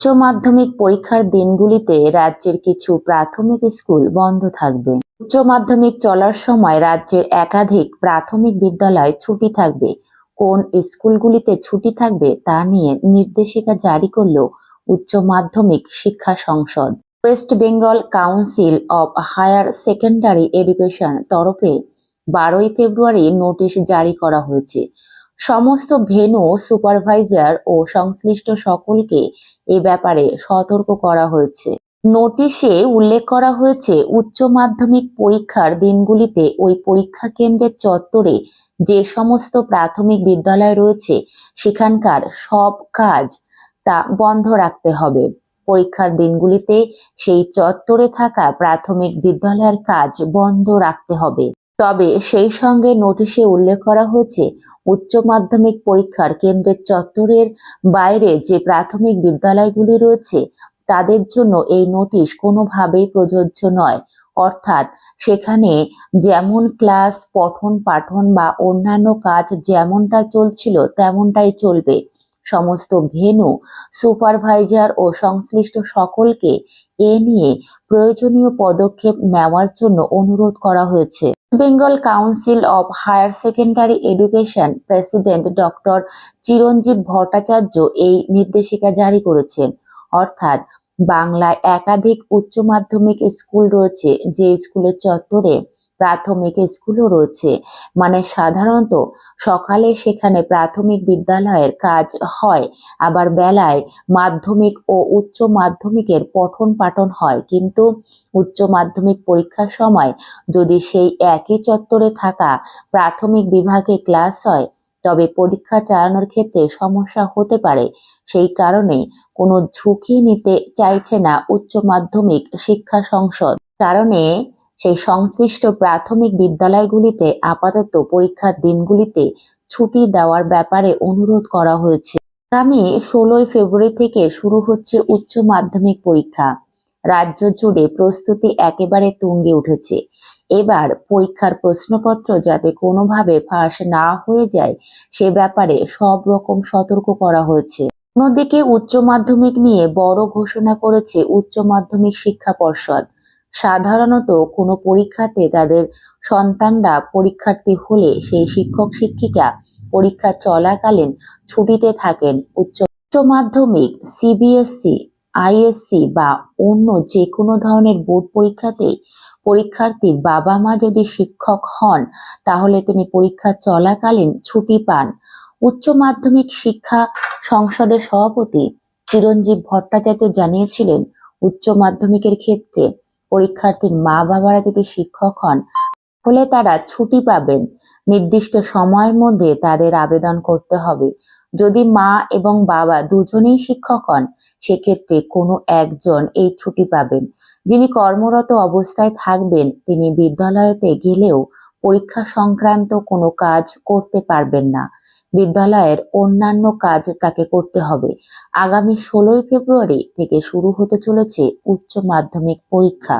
উচ্চ মাধ্যমিক পরীক্ষার দিনগুলিতে রাজ্যের কিছু প্রাথমিক স্কুল বন্ধ থাকবে। উচ্চ মাধ্যমিক চলার সময় রাজ্যের একাধিক প্রাথমিক বিদ্যালয় ছুটি থাকবে। কোন স্কুলগুলিতে ছুটি থাকবে তা নিয়ে নির্দেশিকা জারি করল উচ্চ মাধ্যমিক শিক্ষা সংসদ। West Bengal council of higher secondary education তরফে বারোই ফেব্রুয়ারি নোটিশ জারি করা হয়েছে। সমস্ত ভেনু, সুপারভাইজার ও সংশ্লিষ্ট সকলকে এ ব্যাপারে সতর্ক করা হয়েছে। নোটিশে উল্লেখ করা হয়েছে, উচ্চ মাধ্যমিক পরীক্ষার দিনগুলিতে ওই পরীক্ষা কেন্দ্রের চত্বরে যে সমস্ত প্রাথমিক বিদ্যালয় রয়েছে, সেখানকার সব কাজ তা বন্ধ রাখতে হবে। পরীক্ষার দিনগুলিতে সেই চত্বরে থাকা প্রাথমিক বিদ্যালয়ের কাজ বন্ধ রাখতে হবে। তবে সেই সঙ্গে নোটিশে উল্লেখ করা হয়েছে, উচ্চ মাধ্যমিক পরীক্ষার কেন্দ্রের চত্বরের বাইরে যে প্রাথমিক বিদ্যালয়গুলি রয়েছে, তাদের জন্য এই নোটিশ কোনোভাবেই প্রযোজ্য নয়। অর্থাৎ সেখানে যেমন ক্লাস পঠন পাঠন বা অন্যান্য কাজ যেমনটা চলছিল তেমনটাই চলবে। সমস্ত ভেনু, সুপারভাইজার ও সংশ্লিষ্ট সকলকে এ নিয়ে প্রয়োজনীয় পদক্ষেপ নেওয়ার জন্য অনুরোধ করা হয়েছে। Bengal council of higher secondary education president doctor Chiranjib Bhattacharya এই নির্দেশিকা জারি করেছেন। অর্থাৎ বাংলায় একাধিক উচ্চ মাধ্যমিক স্কুল রয়েছে, যে স্কুলের চত্বরে প্রাথমিক স্কুলও রয়েছে। মানে সাধারণত সকালে সেখানে প্রাথমিক বিদ্যালয়ের কাজ হয়, আবার বেলায় মাধ্যমিক ও উচ্চ মাধ্যমিকের পঠন পাঠন হয়। কিন্তু উচ্চ মাধ্যমিক পরীক্ষার সময় যদি সেই একই চত্বরে থাকা প্রাথমিক বিভাগে ক্লাস হয়, তবে পরীক্ষা চালানোর ক্ষেত্রে সমস্যা হতে পারে। সেই কারণে কোনো ঝুঁকি নিতে চাইছে না উচ্চ মাধ্যমিক শিক্ষা সংসদ। কারণে সেই সংশ্লিষ্ট প্রাথমিক বিদ্যালয়গুলিতে আপাতত পরীক্ষার দিনগুলিতে ছুটি দেওয়ার ব্যাপারে অনুরোধ করা হয়েছে। আগামী ষোলোই ফেব্রুয়ারি থেকে শুরু হচ্ছে উচ্চ মাধ্যমিক পরীক্ষা। রাজ্য জুড়ে প্রস্তুতি একেবারে তুঙ্গে উঠেছে। এবার পরীক্ষার প্রশ্নপত্র যাতে কোনোভাবে ফাঁস না হয়ে যায়, সে ব্যাপারে সব রকম সতর্ক করা হয়েছে। অন্যদিকে উচ্চ মাধ্যমিক নিয়ে বড় ঘোষণা করেছে উচ্চ মাধ্যমিক শিক্ষা পর্ষদ। সাধারণত কোনো পরীক্ষাতে তাদের সন্তানরা পরীক্ষার্থী হলে সেই শিক্ষক শিক্ষিকা পরীক্ষা চলাকালীন ছুটিতে থাকেন। উচ্চ মাধ্যমিক সিবিএসসি আইএসসি বা অন্য যে কোনো ধরনের বোর্ড পরীক্ষাতে পরীক্ষার্থীর বাবা মা যদি শিক্ষক হন, তাহলে তিনি পরীক্ষা চলাকালীন ছুটি পান। উচ্চ মাধ্যমিক শিক্ষা সংসদের সভাপতি চিরঞ্জীব ভট্টাচার্য জানিয়েছিলেন, উচ্চ মাধ্যমিকের ক্ষেত্রে পরীক্ষার্থীর মা বাবারা যদি শিক্ষক হন ফলে তারা ছুটি পাবেন। নির্দিষ্ট সময়ের মধ্যে তাদের আবেদন করতে হবে। যদি মা এবং বাবা দুজনেই শিক্ষক হন, সেক্ষেত্রে কোনো একজন এই ছুটি পাবেন। যিনি কর্মরত অবস্থায় থাকবেন, তিনি বিদ্যালয়তে গেলেও পরীক্ষা সংক্রান্ত কোনো কাজ করতে পারবেন না। বিদ্যালয়ের অন্যান্য কাজ তাকে করতে হবে। আগামী ষোলোই ফেব্রুয়ারি থেকে শুরু হতে চলেছে উচ্চ মাধ্যমিক পরীক্ষা।